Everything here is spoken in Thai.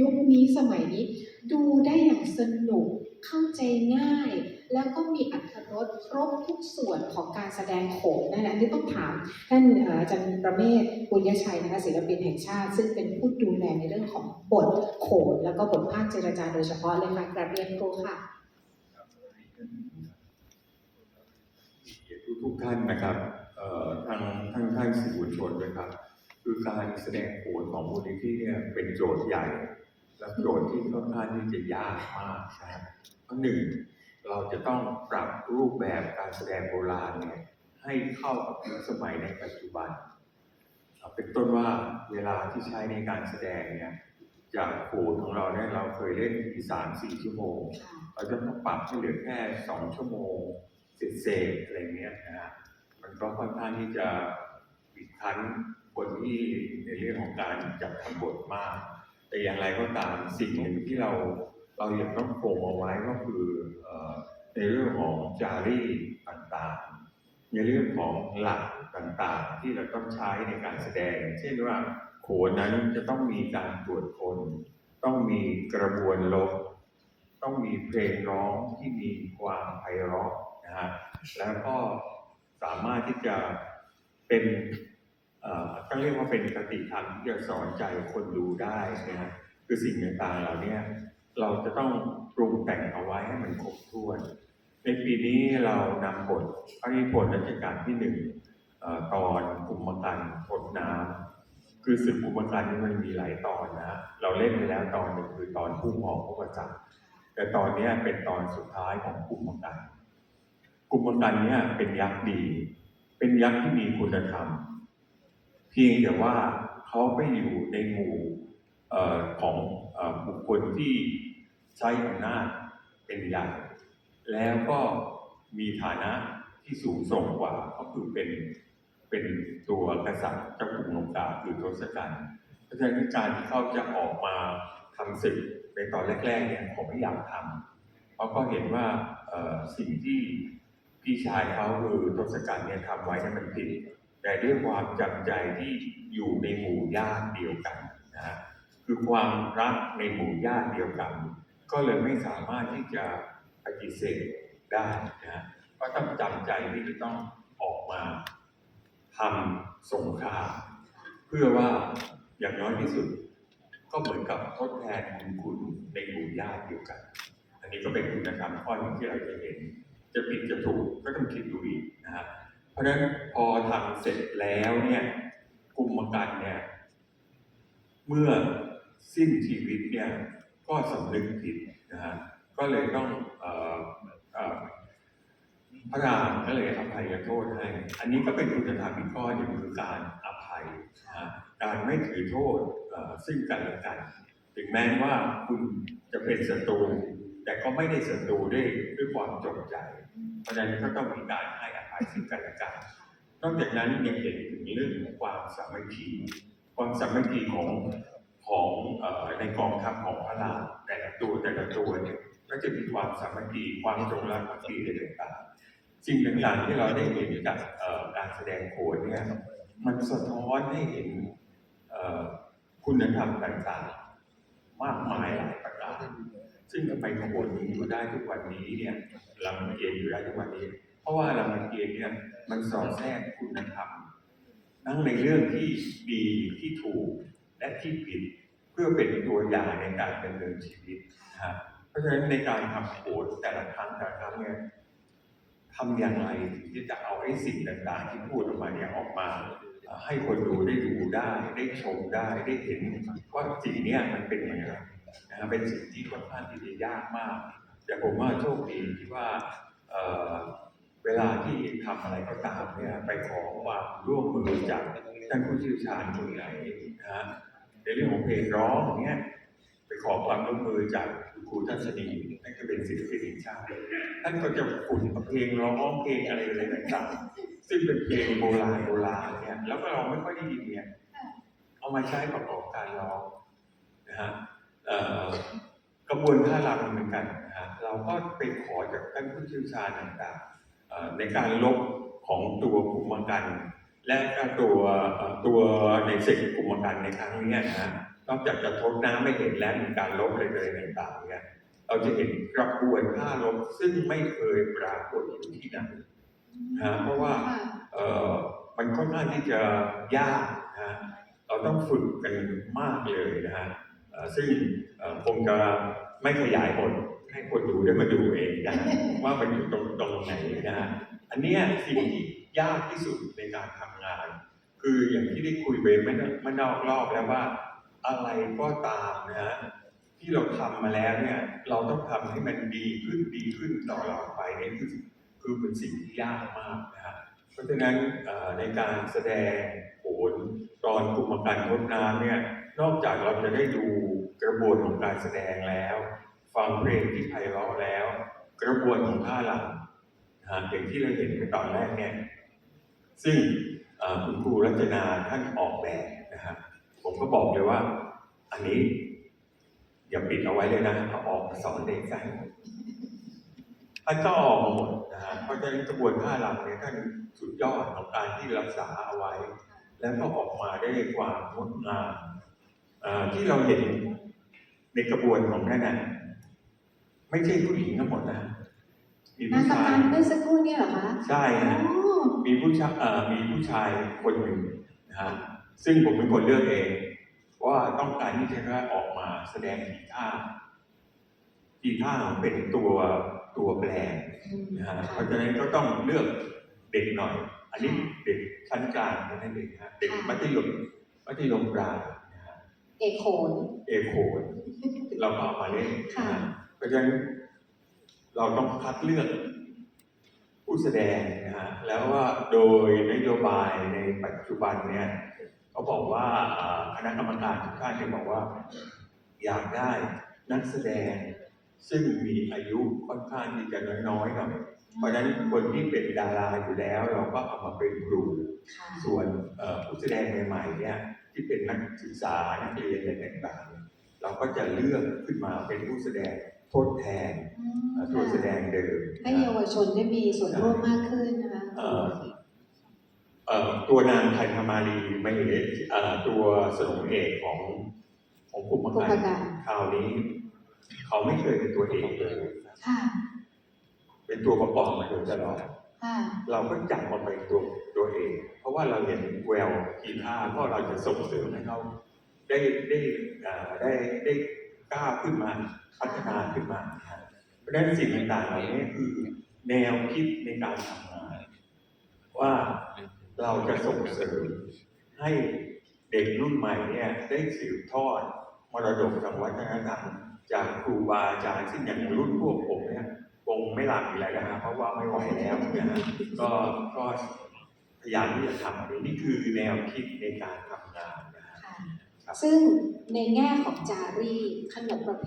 ยุคนี้สมัยนี้ ดูได้อย่างสนุกเข้าใจง่าย แล้วก็มีอัตรสครบทุกส่วนของการแสดงโขนนะคะอันนี่ต้องถามท่านอาจารย์ประเมศปุญญชัยนะคะศิลปินแห่งชาติ ซึ่งเป็นผู้ดูแลในเรื่องของบทโขน แล้วก็บทภาคเจรจาโดยเฉพาะเลยค่ะกราบเรียนครูค่ะทุกท่านนะครับทางท่านท่านสื่อมวลชนด้วยครับ คือการแสดงโขนของมูลนิธิเนี่ยเป็นโจทย์ใหญ่ และโจทย์ที่ค่อนข้างที่จะยากมากนะครับหนึ่งเราจะต้องปรับรูปแบบการแสดงโบราณเนี่ยให้เข้ากับยุคสมัยในปัจจุบันเอาเป็นต้นว่าเวลาที่ใช้ในการแสดงเนี่ยจากโขนของเราเนี่ยเราเคยเล่นที่สามสี่ชั่วโมง เราจะต้องปรับให้เหลือแค่สองชั่วโมงเศษๆอะไรเงี้ยนะฮะมันก็ค่อนข้างที่จะปิดคั้นคนที่ในเรื่องของการจัดทำบทมาก แต่อย่างไรก็ตามสิ่งหนึ่งที่เราเรายังต้องคงเอาไว้ก็คือเอ่อในเรื่องของจารีตต่างๆ ในเรื่องของหลักต่างๆ ที่เราต้องใช้ในการแสดง เช่นว่าโขนนั้นจะต้องมีการตรวจคน ต้องมีกระบวนลบต้องมีเพลงร้องที่มีความไพเราะนะฮะแล้วก็สามารถที่จะเป็น ต้องเรียกว่าเป็นคติธรรมที่จะสอนใจคนดูได้นะฮะคือสิ่งต่างๆเหล่านี้เราจะต้องปรุงแต่งเอาไว้ให้มันครบถ้วน ในปีนี้เรานำบทพระนิพนธ์รัชกาลที่หนึ่งตอนกุมกันทดน้ำคือศึกกุมกันนี่มันมีหลายตอนนะเราเล่นไปแล้วตอนหนึ่งคือตอนพุ่งออกพระประจักษ์แต่ตอนนี้เป็นตอนสุดท้ายของกุมกันกุมกันเนี่ยเป็นยักษ์ดี เป็นยักษ์ที่มีคุณธรรม พียงแต่ว่าเขาไปอยู่ในหมู่ของบุคคลที่ใช้อำนาจเป็นใหญ่แล้วก็มีฐานะที่สูงส่งกว่าก็คือเป็นเป็นตัวกษัตริย์เจ้ากรุงลงกาคือทศกัณฐ์เพราะฉะนั้นการที่เขาจะออกมาทำศึกในตอนแรกๆเนี่ยเขาไม่อยากทำเพราะก็เห็นว่าสิ่งที่พี่ชายเขาคือทศกัณฐ์เนี่ยทำไว้เนี่ยมันผิด แต่ด้วยความจำใจที่อยู่ในหมู่ญาติเดียวกันนะคือความรักในหมู่ญาติเดียวกัน ก็เลยไม่สามารถที่จะปฏิเสธได้นะฮะก็ต้องจำใจที่จะต้องออกมาทำสงครามเพื่อว่าอย่างน้อยที่สุด ก็เหมือนกับทดแทนบุญคุณในหมู่ญาติเดียวกัน อันนี้ก็เป็นคุณธรรมข้อหนึ่งที่เราจะเห็น จะผิดจะถูกก็ต้องคิดดูอีกนะฮะ เพราะฉะนั้นพอทำเสร็จแล้วเนี่ยกลุ่มกันเนี่ยเมื่อสิ้นชีวิตเนี่ยก็สำนึกผิดนะฮะก็เลยต้องออพระรามก็เลยอภัยโทษให้ อันนี้ก็เป็นคุณธรรมอีกข้อหนึ่งคือการอภัย การไม่ถือโทษซึ่งกันและกัน ถึงแม้ว่าคุณจะเป็นศัตรู แต่ก็ไม่ได้ศัตรูด้วยด้วยความจงใจ เพราะฉะนั้นก็ต้องมีการให้อ ภัยซึ่งกันและกันนอกจากนั้นยังเห็นถึงเรื่องของความสามัคคีความสามัคคีของของอในกองทัพของพระรามแต่ละตัวแต่ละตัวเนี่ยก็จะมีความสามัคคีความจงรักภักดีอะไรต่างๆสิ่งต่างๆที่เราได้เห็นจากการแสดงโขนเนี่ยมันสะท้อนให้เห็นคุณธรรมต่างๆ มากมายหลายประการซึ่งทำไมขบวนนี้อยู่ได้ทุกวันนี้เนี่ยลำเกียรอยู่ได้ทุกวันนี้ ราะว่าลำเกียรเนี่ยมันสอดแทรกคุณธรรมทั้งในเรื่องที่ดีที่ถูกและที่ผิดเพื่อเป็นตัวอย่างในการดำเนินชีวิตนะฮะเพราะฉะนั้นในการทำโขนแต่ละครั้งแต่ละครั้งเนี่ยทำอย่างไรถึงที่จะเอาไอ้สิ่งต่างๆ ที่พูดออกมาเนี่ยออกมา ให้คนดูได้ดูได้ได้ชมได้ได้เห็นว่าสิ่งนี้มันเป็นยังไงนะเป็นสิ่งที่ค่อนข้างที่จะยากมาก แต่ผมว่าโชคดีที่ว่า เวลาที่ทำอะไรก็ตามเนี่ยไปขอความร่วมมือจากท่านผู้เชี่ยวชาญคนไหนนะฮะในเรื่องของเพลงร้องอย่างเงี้ยไปขอความร่วมมือจากคุณครูทัศนีนั่นก็เป็นศิลปินแห่งชาติท่านก็จะขุดเอาเพลงร้องเพลงอะไรอะไรต่างๆซึ่งเป็นเพลงโบราณโบราณเนี่ยแล้วก็เราไม่ค่อยได้ยินเนี่ยเอามาใช้ประกอบการร้องนะฮะกระบวนท่ารำเหมือนกันนะฮะเราก็ไปขอจากท่านผู้เชี่ยวชาญต่างๆ ในการลบของตัวกลุ่มกัน และก็ตัวเอ่อตัวในเศษกลุ่มกันในครั้งนี้นะฮะนอกจากจะทดน้ำไม่เห็นแล้วมีการลบเลยเลยต่างๆเนี่ยเราจะเห็นกระบวนท่าลบซึ่งไม่เคยปรากฏอยู่ที่ไหนนะฮะเพราะว่าค่ะเอ่อมันค่อนข้างที่จะยากนะฮะเราต้องฝึกกันมากเลยนะฮะเอ่อซึ่งเอ่อคงจะไม่ขยายผล ให้คนดูได้มาดูเองนะว่ามันอยู่ตรงตรงไหนนะอันนี้สิ่งที่ยากที่สุดในการทำงาน คืออย่างที่ได้คุยไปเมื่อเมื่อนอกรอบแล้วว่า อะไรก็ตามนะที่เราทำมาแล้วเนี่ยเราต้องทำให้มันดีขึ้นดีขึ้นตลอดไปนี่คือคือเป็นสิ่งที่ยากมากนะฮะเพราะฉะนั้นในการแสดงโขนตอนกลุ่มการทดน้ำเนี่ยนอกจากเราจะได้ดูกระบวนของการแสดงแล้ว ฟังเพลงที่ไพเราะแล้ว กระบวนของท่าหลังนะฮะอย่างที่เราเห็นในตอนแรกเนี่ยซึ่งคุณครูรัชนาท่านออกแบบนะฮะผมก็บอกเลยว่า อันนี้ อย่าปิดเอาไว้เลยนะเอาออกสอนเด็กกันท่านก็ออกมาหมดนะฮะเพราะฉะนั้นกระบวนท่าหลังเนี่ยท่านสุดยอดของการที่รักษาเอาไว้ แล้วก็ออกมาได้ความงดงามอ่าที่เราเห็นในกระบวนของนั่นน่ะ ไม่ใช่ผู้หญิงทั้งหมดนะ มีนาผู้ตชายการเมื่อสักครู่เนี่ยเหรอคะใช่อ๋ฮะอมีผู้ชายเอ่อมีผู้ชายคนหนึ่งนะฮะซึ่งผมเป็นคนเลือกเอง ว่าต้องการที่จะได้ออกมาแสดงทีท่าทีท่าเป็นตัวตัวแปรอืมนะฮะค่ะเพราะฉะนั้นก็ต้องเลือกเด็กหน่อย อันนี้เด็กชั้นกลางนั่นเองนะฮะเด็กมัธยมมัธยมปลายนะฮะเอกโขน เอโขนเราก็เอามาเล่นนะค่ะฮะ เพราะฉะนั้นเราต้องคัดเลือกผู้แสดงนะฮะแล้วว่าโดยนโยบายในปัจจุบันเนี่ยเขาบอกว่าอ่าคณะกรรมการทุกท่านจะบอกว่า อยากได้นักแสดง ซึ่งมีอายุค่อนข้างที่จะน้อยๆหน่อยเพราะฉะนั้นคนที่เป็นดาราอยู่แล้ว เราก็เอามาเป็นครูค่ะส่วนเอ่อผู้แสดงใหม่ๆเนี่ยที่เป็นนักศึกษานักเรียนอะไรต่างๆเนี่ยเราก็จะเลือกขึ้นมาเป็นผู้แสดง ทดแทนอืมเอ่อตัวแสดงเดิมให้เยาวชนได้มีส่วนร่วมมากขึ้นนะคะเอ่อเอ่อตัวนางไทยธมารีไม่เห็นเอ่อตัวสนมเอกของของกลุ่มกลุ่มการการคราวนี้ เขาไม่เคยเป็นตัวเอกเลยค่ะเป็นตัวประกอบมาโดยตลอดค่ะเราก็จับมาเป็นตัวตัวเอง เพราะว่าเราเห็นแววทีท่าก็เราจะส่งเสริมให้เขาได้ได้อ่าได้ได้ ก้าวขึ้นมาพัฒนาขึ้นมาเพราะฉะนั้นสิ่งต่างๆเหล่านี้คือแนวคิดในการทำงานว่าเราจะส่งเสริมให้เด็กรุ่นใหม่เนี่ยได้สืบทอดมรดกทางวัฒนธรรมจากครูบาอาจารย์ซึ่งอย่างรุ่นพวกผมเนี่ยคงไม่หลับอีกแล้วนะฮะเพราะว่าไม่ไหวแล้วนะฮะก็ก็พยายามที่จะทำนี่คือแนวคิดในการทำงาน ซึ่งในแง่ของจารีขนบประเพ